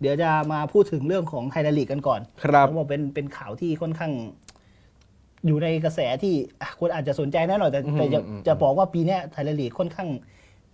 เดี๋ยวจะมาพูดถึงเรื่องของไทยลีกกันก่อนครับเขาบอกเป็นเป็นข่าวที่ค่อนข้าง อยู่ในกระแสที่อะคนอาจจะสนใจแน่หน่อยแต่แต่จะอืมอืม จะบอกว่าปีเนี้ยไทยลีกค่อนข้าง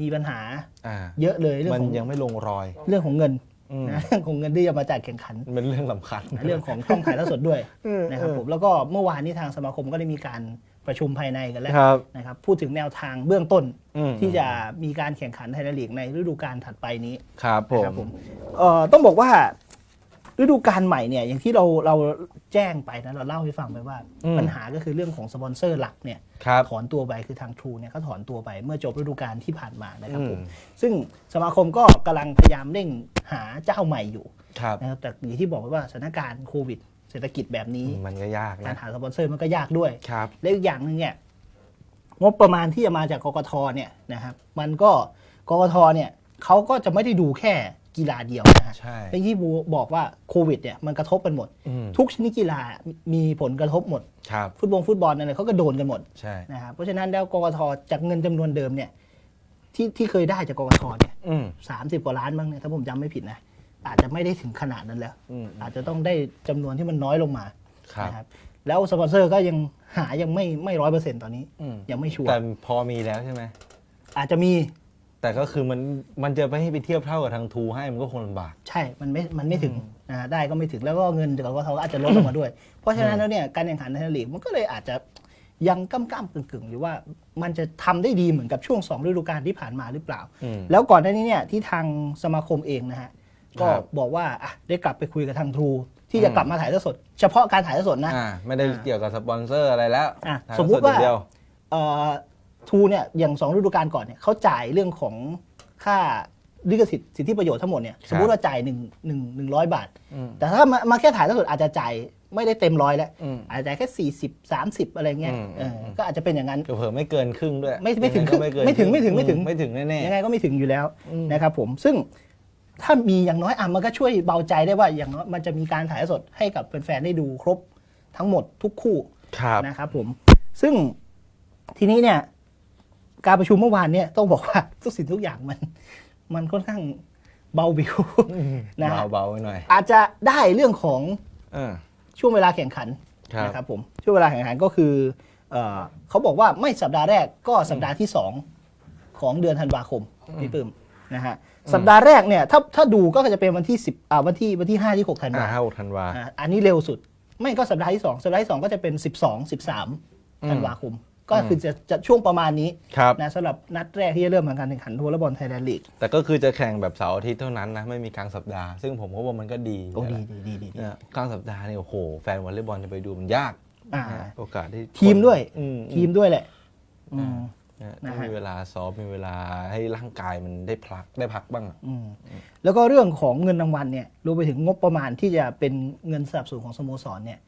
มีปัญหา อ่าเยอะเลยเรื่องมันของยังไม่ลงรอย เรื่องของเงินอืม นะเรื่องของเงินที่จะมาจัดแข่งขันเป็นเรื่องสำคัญเรื่องของช่องถ่ายทอดสดด้วยเออนะครับเออผมแล้วก็เมื่อวานนี้ทางสมาคมก็ได้มีการประชุมภายในกันแล้วครับนะครับพูดถึงแนวทางเบื้องต้นอืมที่จะมีการแข่งขันไทยลีกในฤดูกาลถัดไปนี้ครับผนะครับผมมเอ่อต้องบอกว่า ฤดูกาลใหม่เนี่ยอย่างที่เราเราแจ้งไปนะเราเล่าให้ฟังไปว่า อืมปัญหาก็คือเรื่องของสปอนเซอร์หลักเนี่ยครับถอนตัวไปคือทางทรูเนี่ยเขาถอนตัวไปเมื่อจบฤดูกาลที่ผ่านมานะครับผมอืมซึ่งสมาคมก็กำลังพยายามเร่งหาเจ้าใหม่อยู่ครับ นะครับแต่อย่างที่บอกไว้ว่าสถานการณ์โควิด เศรษฐกิจแบบนี้ มันก็ยากการนะหาสปอนเซอร์มันก็ยากด้วย ครับ และอีกอย่างหนึ่งเนี่ยงบประมาณที่จะมาจากกกทเนี่ยนะครับ มันก็กกทเนี่ยเขาก็จะไม่ได้ดูแค่ กีฬาเดียวนะฮะใช่อย่างที่บูบอกว่าโควิดเนี่ยมันกระทบกันหมด อืม ทุกชนิดกีฬามีผลกระทบหมด ครับ ฟุตบอลฟุตบอลอะไรเขาก็โดนกันหมดใช่ นะครับเพราะฉะนั้นแล้วกกทจากเงินจำนวนเดิมเนี่ยที่ที่เคยได้จากกกทเนี่ยอืม สามสิบกว่าล้านบ้างเนี่ยถ้าผมจำไม่ผิดนะอาจจะไม่ได้ถึงขนาดนั้นแล้ว อืม อาจจะต้องได้จำนวนที่มันน้อยลงมาครับ นะครับแล้วสปอนเซอร์ก็ยังหายังไม่ไม่ร้อยเปอร์เซ็นต์ตอนนี้ อืมยังไม่ชัวร์แต่พอมีแล้วใช่ไหมอาจจะมี แต่ก็คือมันมันจะไปให้ไปเทียบเท่ากับทางทูให้มันก็คงลำบาก ใช่ มันไม่ มันไม่ถึงนะได้ก็ไม่ถึง แล้วก็เงินจากกทก็อาจจะลดลงมาด้วย เพราะฉะนั้นแล้วเนี่ย การแข่งขันในไทยลีกมันก็เลยอาจจะยังก้ำก้ำกึ่งกึ่งๆอยู่ว่ามันจะทำได้ดีเหมือนกับช่วงสองฤดูกาลที่ผ่านมาหรือเปล่า อืมแล้วก่อนหน้านี้เนี่ยที่ทางสมาคมเองนะฮะ ก็ครับ บอกว่าอะได้กลับไปคุยกับทางทรูที่จะอืมกลับมาถ่ายทอดสด เฉพาะการถ่ายทอดสดนะ อ่าไม่ได้อ่าเกี่ยวกับสปอนเซอร์อะไรแล้วอะถ่ยสมมุติว่า ดอย่งเดียว เอ่อ ทูเนี่ยอย่างสองฤดูกาลก่อนเนี่ยเขาจ่ายเรื่องของค่าลิขสิทธิ์สิทธิประโยชน์ทั้งหมดเนี่ยสมมติว่าจ่ายหนึ่งหนึ่งหนึ่งร้อยบาทอืมแต่ถ้ามามาแค่ถ่ายทอดสดอาจจะจ่ายไม่ได้เต็มร้อยแล้วอืมอาจจะจ่ายแค่สี่สิบสามสิบอะไรเงี้ยอืมเออก็อาจจะเป็นอย่างนั้นเผื่อๆไม่เกินครึ่งด้วย ไม่ไม่ถึงยัก็เกินไม่ถึงไม่ถึงไม่ถึงอืไม่ถึงแน่ยังไงก็ไม่ถึงอยู่แล้วอืมนะครับผมซึ่งถ้ามีอย่างน้อยอะมันก็ช่วยเบาใจได้ว่าอย่างน้อยมันจะมีการถ่ายทอดสดให้กับแฟนๆได้ดูครบทั้งหมดทุกคู่ๆครับนะครับผมซึ่งทีนี้เนี่ย การประชุมเมื่อวานเนี่ยต้องบอกว่าทุกสิ่งทุกอย่างมัน มันค่อนข้างเบาวิวนะฮะเบาๆไว้หน่อย อาจจะได้เรื่องของเออช่วงเวลาแข่งขันครับนะครับผมช่วงเวลาแข่งขันก็คือเออเขาบอกว่าไม่สัปดาห์แรกก็สัปดาห์ที่สองของเดือนธันวาคมพี่ปื้มนะฮะสัปดาห์แรกเนี่ยถ้าถ้าดูก็จะเป็นวันที่สิบอ่าวันที่วันที่ห้าที่หกธันวาอ่าห้าหกธันวาอ่าอันนี้เร็วสุด ไม่ก็สัปดาห์ที่สองสัปดาห์ที่สองก็จะเป็น 12 13อืมธันวาคม ก็คือจะจะช่วงประมาณนี้ครับนะสำหรับนัดแรกที่จะเริ่มการแข่งขันวอลเลย์บอลไทยแลนด์ลีกแต่ก็คือจะแข่งแบบเสาร์อาทิตย์เท่านั้นนะไม่มีกลางสัปดาห์ซึ่งผมก็ว่ามันก็ดีโอ้ดีนะดีดีดีดีเนี่ยกลางสัปดาห์เนี่ยโอ้โหแฟนวอลเลย์บอลจะไปดูมันยากอ่านะโอกาสที่ทีมด้วยอืมทีมด้วยแหละอืมนะนะต้องฮะมีเวลาซ้อมมีเวลาให้ร่างกายมันได้พักได้พักบ้างอะอืมแล้วก็เรื่องของเงินรางวัลเนี่ยรวมไปถึงงบประมาณที่จะเป็นเงินสนับสนุนของสโมสรเนี่ย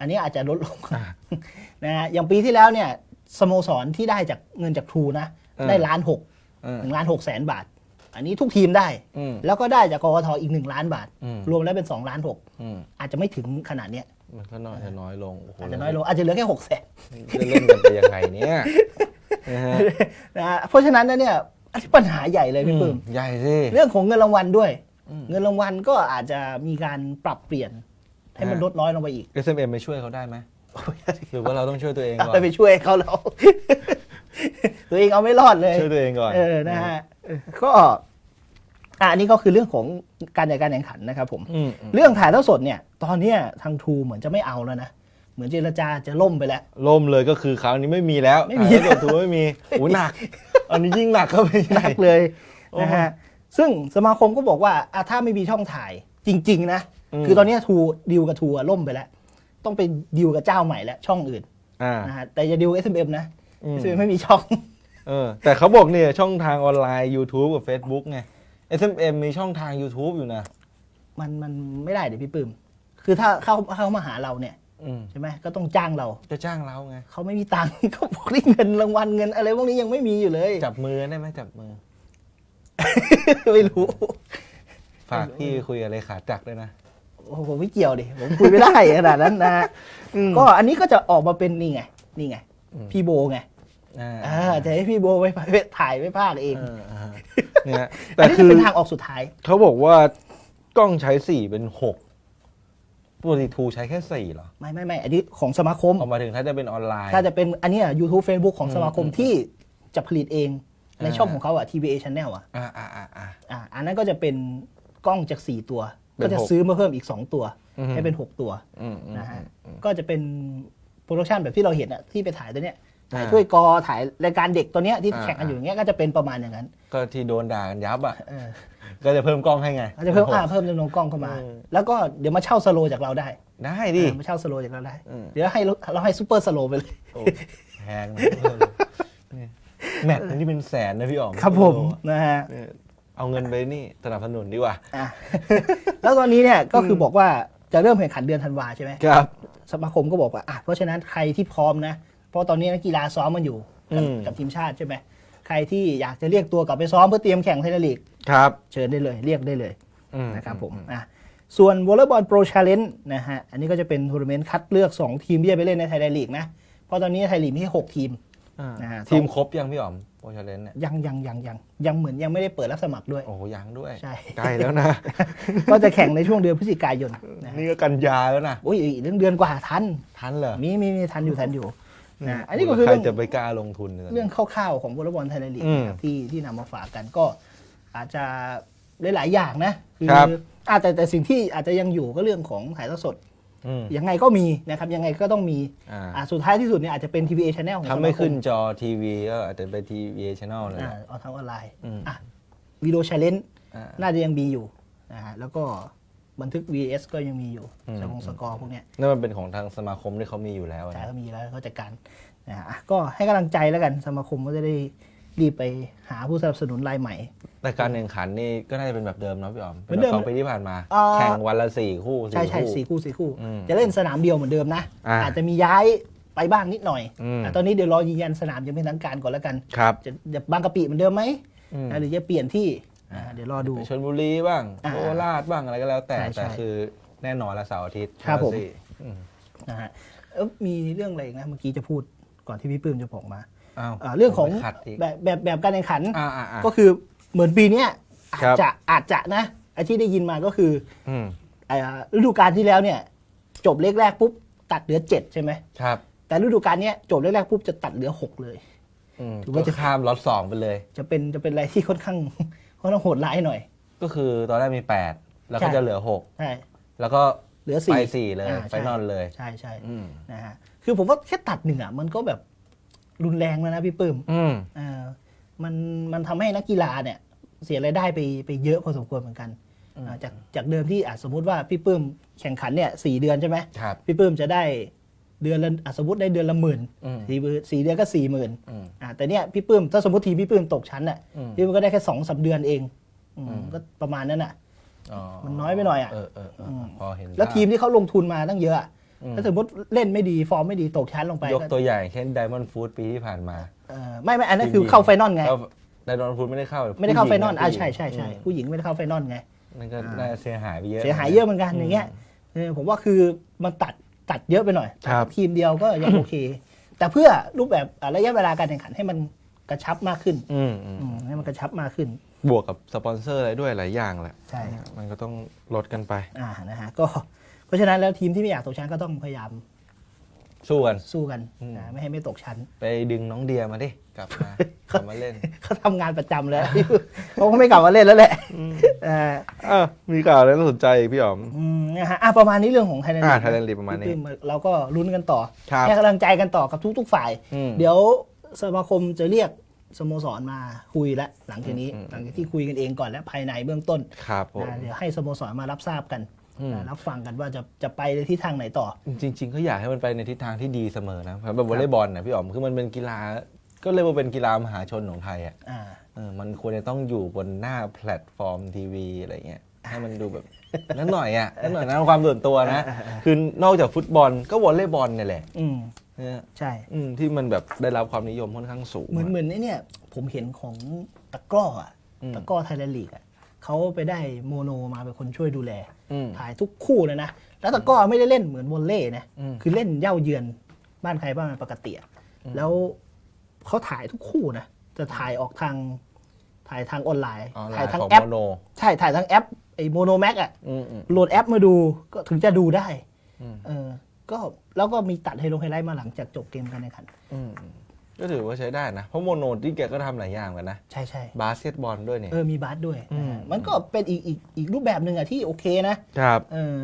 อันนี้อาจจะลดลงนะฮะอย่างปีที่แล้วเนี่ยสโมสรที่ได้จากเงินจากทรูนะ ได้ล้านหกเออหนึ่งล้านหกแสนบาท อันนี้ทุกทีมได้อืมแล้วก็ได้จากกกทอีกหนึ่งล้านบาทอืมรวมแล้วเป็นสองล้านหกอืมอาจจะไม่ถึงขนาดเนี้ยมันก็น้อยจะน้อยลงโอ้โหอาจจะน้อยลงอาจจะเหลือแค่หกแสนจะเล่นกันไปยังไงเนี่ยนะฮะนะฮะเพราะฉะนั้นแล้วเนี่ยอันนี้ปัญหาใหญ่เลยพี่ปื้มใหญ่สิเรื่องของเงินรางวัลด้วย เงินรางวัลก็อาจจะมีการปรับเปลี่ยน ให้มันฮะลดน้อยลงไปอีก SMM ไปช่วยเขาได้ไหมหรือว่าเราต้องช่วยตัวเองก่อนไปไปช่วยเขาแล้วตัวเองเอาไม่รอดเลย ช่วยตัวเองก่อนเออนะฮะเออก็อะอันนี้ก็คือเรื่องของการจัดการแข่งขันนะครับผมอืมอืมเรื่องถ่ายทอดสดเนี่ย ตอนเนี้ยทางทูเหมือนจะไม่เอาแล้วนะ เหมือนเจรจาจะล่มไปแล้ว ล่มเลยก็คือคราวนี้ไม่มีแล้ว ไม่มีถ่ายทอดสดถูไม่มีโอ้หนัก อันนี้ยิ่งหนักเข้าไปใหหญ่นักเลยโอ้นะฮะ ซึ่งสมาคมก็บอกว่าอะถ้าไม่มีช่องถ่ายจริง ๆ นะอืม คือตอนเนี้ยทูดีลกับทูอะล่มไปแล้ว ต้องไปดีลกับเจ้าใหม่แล้วช่องอื่นอ่านะฮะแต่จะดีล SMM นะอืม SMM ไม่มีช่องเออแต่เขาบอกเนี่ยช่องทางออนไลน์ YouTube กับ Facebook ไง SMM มีช่องทาง YouTube อยู่นะ มันมันไม่ได้เดี๋ยวพี่ปื้มคือถ้าเข้าเข้ามาหาเราเนี่ยอืมใช่ไหมก็ต้องจ้างเราจะจ้างเราไงเขาไม่มีตังค์เขาบอกนี่เงินรางวัลเงินอะไรพวกนี้ยังไม่มีอยู่เลย จับมือได้ไหมจับมือ ไม่รู้ ฝากพี่คุยกับเลขาจักรด้วยนะโอ้โห ผมไม่เกี่ยวดิ ผมคุยไม่ได้ขนาดนั้นนะฮะก็อันนี้ก็จะออกมาเป็นนี่ไง นี่ไงอืมพี่โบไงอ่าอ่าจะให้พี่โบไปไปถ่ายไปภาคเองเอออ่าเนี่ยอัแต่นนี้คืจะอเป็นทางออกสุดท้าย เขาบอกว่ากล้องใช้สี่เป็นหกปกติทูใช้แค่สี่เหรอ ไม่ไม่ไม่อันนี้ของสมาคมออกมาถึงถ้าจะเป็นออนไลน์ ถ้าจะเป็นอันเนี้ย YouTube Facebook ของอืมสมาคมอืมที่จะผลิตเอง ในอ่าช่องของเขาอะ TVA Channel อะอ่าอ่าอ่าอ่าอ่าอันนั้นก็จะเป็นกล้องจาก4ตัวเป็น ก็จะหกซื้อมาเพิ่มอีก 2 ตัวอืมให้เป็น 6 ตัวอืมอืมนะฮะอืมก็จะเป็นโปรดักชันแบบที่เราเห็นอะที่ไปถ่ายตัวเนี้ยถ่ายอ่าถ้วยกอถ่ายรายการเด็กตัวเนี้ยที่อ่าแข่งกันอยู่อย่างเงี้ยก็จะเป็นประมาณอย่างนั้น ก็ที่โดนด่ากันยับอะเออก็จะเพิ่มกล้องให้ไงก็จะเพิ่มโอ้โหอ่าเพิ่มจำนวนกล้องเข้ามาเออแล้วก็เดี๋ยวมาเช่าสโลว์จากเราได้ ได้ดิเออมาเช่าสโลว์จากเราได้อืมเดี๋ยวให้เราเราให้ซูเปอร์สโลว์ไปเลยโอ้แพงนะเนี่ยแมตช์นึงที่เป็นแสนนะพี่อ๋อมครับผมโอ้โหนะฮะ เนี่ยเอาเงินไปนี่สนับสนุนดีกว่า อะ แล้วตอนนี้เนี่ยก็คือบอกว่าจะเริ่มแข่งขันเดือนธันวาใช่ไหมครับ สมาคมก็บอกว่าอะเพราะฉะนั้นใครที่พร้อมนะ เพราะตอนนี้นักกีฬาซ้อมมันอยู่กับอืม กับทีมชาติใช่ไหมใครที่อยากจะเรียกตัวกลับไปซ้อมเพื่อเตรียมแข่งไทยลีกครับเชิญได้เลยเรียกได้เลยอืมนะครับผมอะส่วนวอลเลย์บอลโปรชาเลนจ์นะฮะอันนี้ก็จะเป็นทัวร์นาเมนต์คัดเลือก 2 ทีมที่จะไปเล่นในไทยลีกนะเพราะตอนนี้ไทยลีกมีแค่6ทีมอ่า นะฮะทีมครบยังพี่อ๋อมโปรชาเลนเนี่ยยังยังยังยังยังเหมือนยังไม่ได้เปิดรับสมัครด้วย โอ้โหยังด้วยใช่ ใกล้แล้วนะ ก็จะแข่งในช่วงเดือนพฤศจิกายนนะฮะนี่ก็กันยาแล้วนะโอ้ยอีกเรื่องเดือนกว่าทันทันเหรอมีมีมีทันอยู่ทันอยู่นะอันนี้ก็คือใครเรื่องจะไปกล้าลงทุนนี่ยเรื่องคร่าวๆของวอลเลย์บอลไทยลีกอืมนะครับที่ที่นำมาฝากกันก็อาจจะหลายๆอย่างนะคืครับอาจจะแต่สิ่งที่อาจจะยังอยู่ก็เรื่องของถ่ายทอดสดอืม ยังไงก็มีนะครับยังไงก็ต้องมีอ่าอ่าสุดท้ายที่สุดเนี่ยอาจจะเป็น TVA Channel ของถ้าไม่สคขึ้นจอทีวีก็อาจจะไปทีวีชแนลเลย อ่าเอาทางออนไลน์อืม อะวิดีโอ challenge อ่าน่าจะยังมีอยู่นะฮะแล้วก็บันทึก VS ก็ยังมีอยู่อืมสกงสกอร์พวกเนี้ย นั่นมันเป็นของทางสมาคมที่เขามีอยู่แล้วแต่นะก็มีแล้วเขาจัดการนะฮะอะก็ให้กำลังใจแล้วกันสมาคมก็จะได้ รีบไปหาผู้สนับสนุนรายใหม่ แต่การแข่งขันนี่ก็น่าจะเป็นแบบเดิมเนาะพี่อ๋อมเหมือนเดิมสองปีที่ผ่านมาอ่าแข่งวันละสี่คู่ใช่ใช่คู่สี่คู่สี่คู่ อืมจะเล่นสนามเดียวเหมือนเดิมนะ อ่าอาจจะมีย้ายไปบ้างนิดหน่อยอืมอะตอนนี้เดี๋ยวรอยืนยันสนามยังเป็นทางการก่อนแล้วกัน ครับจะจะบางกะปิเหมือนเดิมไหมอืมอะหรือจะเปลี่ยนที่อะเดี๋ยวรอดูไปชลบุรีบ้างอ่าโคราชบ้างอะไรก็แล้วแต่ใช่ใช่แต่คือแน่นอนละเสาร์อาทิตย์ครับผมวันละสี่อืมนะฮะเอ้ามีเรื่องอะไรอีกนะเมื่อกี้จะพูดก่อนที่พี่ปื้มจะบอกมา อ้าวอ่าเรื่องของไปขัดอีก แบบแบบแบบการแข่งขัน อ่าอ่าอ่า ก็คือเหมือนปีเนี้ยอาครัจบ จะอาจจะนะไอ้ที่ได้ยินมาก็คืออืมอ่าฤดูกาลที่แล้วเนี่ย จบเลขแรกปุ๊บตัดเหลือเจ็ดใช่ไหมครับแต่ฤดูกาลเนี้ยจบเลขแรกปุ๊บจะตัดเหลือหกเลย อืมถือว่าจะ ก็ข้ามล็อตสองไปเลย จะเป็นจะเป็นอะไรที่ค่อนข้างค่อนข้างโหดร้ายหน่อย ก็คือตอนแรกมีแปดแล้วก็ใช่ จะเหลือหกใช่แล้วก็เหลือสี่ไปสี่เลยอ่าไฟนอลเลย ใช่ใช่อืม นะฮะคือผมว่าแค่ตัดหนึ่งอะมันก็แบบ รุนแรงแล้วนะพี่ปื้มอืมอ่ามันมันทำให้นักกีฬาเนี่ย เสียรายได้ไปไปเยอะพอสมควรเหมือนกันอ่าจากจากเดิมที่อะสมมติว่าพี่ปื้มแข่งขันเนี่ยสี่เดือนใช่ไหมครับ พี่ปื้มจะได้เดือนละอะสมมติได้เดือนละหมื่นอืมสี่หมื่นสี่เดือนก็สี่หมื่นอืม อ่าแต่เนี่ยพี่ปื้มถ้าสมมติทีมพี่ปื้มตกชั้นอะอืม พี่ปื้มก็ได้แค่สองสามเดือนเองอืมอืมก็ประมาณนั้นอะอ๋อมันน้อยไปหน่อยอะเออเออเอออมพอเห็นแล้วภาพ ทีมที่เขาลงทุนมาตั้งเยอะอะอืม ถ้าสมมติเล่นไม่ดีฟอร์มไม่ดีตกชั้นลงไปยกก็ตัวอย่างเช่นไดมอนด์ฟูดปีที่ผ่านมาเออไม่ไม่อันนั้นคือเข้าไฟนอลไงไดมอนด์ฟูดไม่ได้เข้า ไม่ได้เข้าไฟนอลผู้หญิงะอ่าผู้หญิงใช่ใช่ใช่อืมผู้หญิงไม่ได้เข้าไฟนอลไงนั่นก็อ่าน่าจะเสียหายไปเยอะเสียหายเยอะเหมือนกันอย่างเงี้ยเออผมว่าคือมันตัดตัดเยอะไปหน่อยครับทีมเดียวก็ยังโอเค แต่เพื่อรูปแบบอะระยะเวลาการแข่งขันให้มันกระชับมากขึ้นอืมอืมอืมให้มันกระชับมากขึ้น บวกกับสปอนเซอร์อะไรด้วยหลายอย่างแหละใช่มันก็ต้องลดกันไปอ่านะฮะก็ เพราะฉะนั้นแล้วทีมที่ไม่อยากตกชั้นก็ต้องพยายามสู้กัน สู้กันอืมนะไม่ให้ไม่ตกชั้น ไปดึงน้องเดียมาดิกลับมากลับมาเล่นเขาทำงานประจำแล้วเขาก็ไม่กลับมาเล่นแล้วแหละเอ่ออะมีข่าวอะไรน่าสนใจอีกพี่อ๋อมอืมนะฮะอะประมาณนี้เรื่องของไทยแลนด์อ่า Thailand League ประมาณนี้เราก็ลุ้นกันต่อครับให้กำลังใจกันต่อกับทุก ๆ ฝ่ายอืมเดี๋ยวสมาคมจะเรียกสโมสรมาคุยแล้วหลังจากนี้อืมหลังจากที่คุยกันเองก่อนและภายในเบื้องต้นครับผมนะเดี๋ยวให้สโมสรมารับทราบกันอืมนะ รับฟังกันว่าจะจะไปในทิศทางไหนต่อ จริงๆก็อยากให้มันไปในทิศทางที่ดีเสมอนะแบบวอลเลย์บอลนะพี่อ๋อมคือมันเป็นกีฬาก็เรียกว่าเป็นกีฬามหาชนของไทยอะอ่าเออมันควรจะต้องอยู่บนหน้าแพลตฟอร์มทีวีอะไรเงี้ยให้มันดูแบบนั่นหน่อยอะนั่นหน่อยนะความส่วนตัวนะ คือนอกจากฟุตบอลก็วอลเลย์บอลเนี่ยแหละอืมเนี่ยใช่อืมที่มันแบบได้รับความนิยมค่อนข้างสูง เหมือนเหมือนไอ้เนี่ยผมเห็นของตะกร้ออะอืมตะกร้อไทยแลนด์ลีกอะ เขาไปได้โมโนมาเป็นคนช่วยดูแลอืมถ่ายทุกคู่เลยนะ แล้วตะกร้อไม่ได้เล่นเหมือนวอลเล่นะอืมคือเล่นเย่าเยือนบ้านใครบ้านมันปกติอะแล้วเขาถ่ายทุกคู่นะ จะถ่ายออกทางถ่ายทางออนไลน์ออนไลถ่ายน์ทางของแอปโมโนใช่ ถ่ายทางแอปไอ้โมโนแม็กอะอืมอืมโหลดแอปมาดูก็ถึงจะดูได้อืมเออ ก็แล้วก็มีตัดไฮโลไฮไลท์มาหลังจากจบเกมการแข่งขันอืมอืม ก็ถือว่าใช้ได้นะ เพราะโมโนที่แกก็ทำหลายอย่างกันนะ ใช่ใช่บาสเกตบอลด้วยเนี่ย เออมีบาสด้วยอืม นะฮะมันก็เป็นอีกอีกอีกรูปแบบหนึ่งอะที่โอเคนะครับ เออ